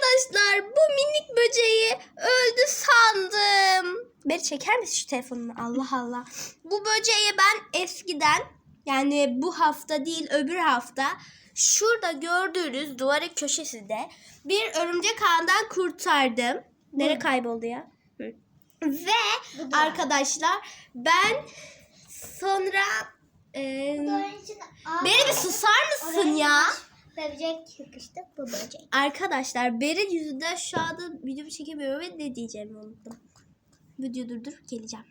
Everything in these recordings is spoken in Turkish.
Arkadaşlar bu minik böceği öldü sandım. Beni çeker misin şu telefonunu? Allah Allah. Bu böceği ben eskiden yani bu hafta değil öbür hafta şurada gördüğünüz duvarın köşesinde bir örümcek ağından kurtardım. Nere kayboldu ya? Hı. Ve arkadaşlar ben sonra e, beni bir susar mısın ya? Böcek sıkıştı bu böcek. Arkadaşlar Berin yüzünden şu anda video çekemiyorum ve ne diyeceğimi unuttum. Video durdurup geleceğim.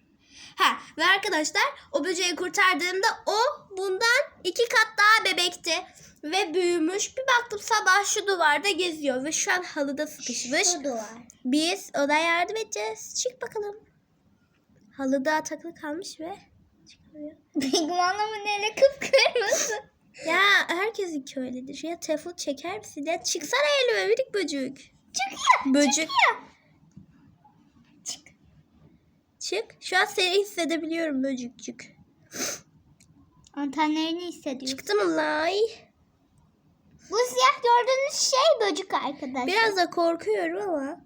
Ha ve arkadaşlar o böceği kurtardığımda o bundan iki kat daha bebekti. Ve büyümüş. Bir baktım sabah şu duvarda geziyor ve şu an halıda sıkışmış. Şu duvar. Biz ona yardım edeceğiz. Çık bakalım. Halıda takılı kalmış ve çıkamıyor. Pigmanla mı nere kıpkırmızı? Herkesin öyledir. Ya telefon çeker misin? Ya çıksana elime minik böcek. Çıkıyor. Böcek. Çık. Çık. Şu an seni hissedebiliyorum böcekçük. Antenlerini hissediyor. Çıktım lay. Bu siyah gördüğünüz şey böcek arkadaşlar. Biraz da korkuyorum ama.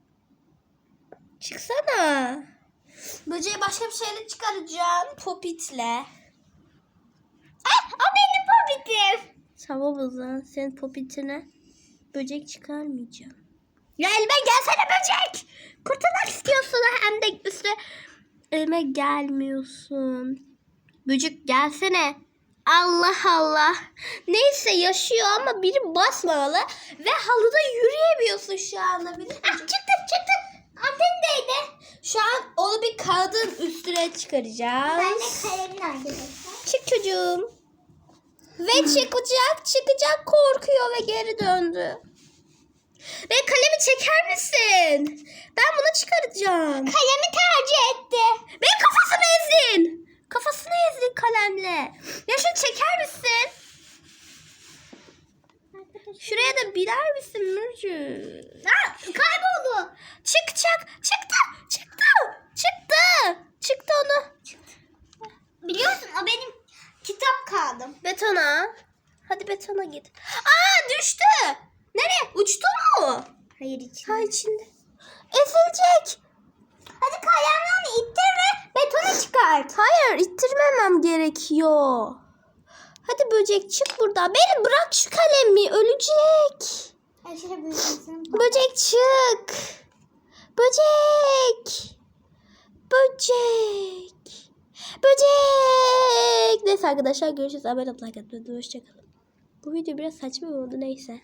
Çıksana. Böceği başka bir şeyle çıkaracağım. Popitle. Ah, o benim zaman senin popitine böcek çıkarmayacağım. Ya elime gelsene böcek. Kurtulmak istiyorsun hem de üstüne elime gelmiyorsun. Böcek gelsene. Allah Allah. Neyse yaşıyor ama biri basmamalı ve halıda yürüyemiyorsun şu anda. Bir Ah, çıktı çıktı. Antendeydi. Şu an onu bir kağıdın üstüne çıkaracağız. Ben de arkadaşlar. Çık çocuğum. Ve çıkacak çıkacak korkuyor ve geri döndü. Ve kalemi çeker misin? Ben bunu çıkaracağım. Kalemi tercih etti. Ve kafasını ezdin. Kafasını ezdin kalemle. Ya şunu çeker misin? Şuraya da biler misin Mürcü? Ha, kayboldu. Çıkacak. Çıktı. Çıktı. Çıktı onu. Biliyorsun o benim kitap kağıdım. Betona. Hadi betona git. Aa düştü. Nereye? Uçtu mu? Hayır için. Ha içinde. Ezilecek. Hadi onu ittir ve betonu çıkart. Hayır ittirmemem gerekiyor. Hadi böcek çık buradan. Beni bırak şu kalemi ölecek. Büyüsün. Böcek çık. Böcek. Böcek. Böcek. Neyse arkadaşlar görüşürüz. Abone olmayı unutmayın. Hoşçakalın. Bu video biraz saçma oldu neyse.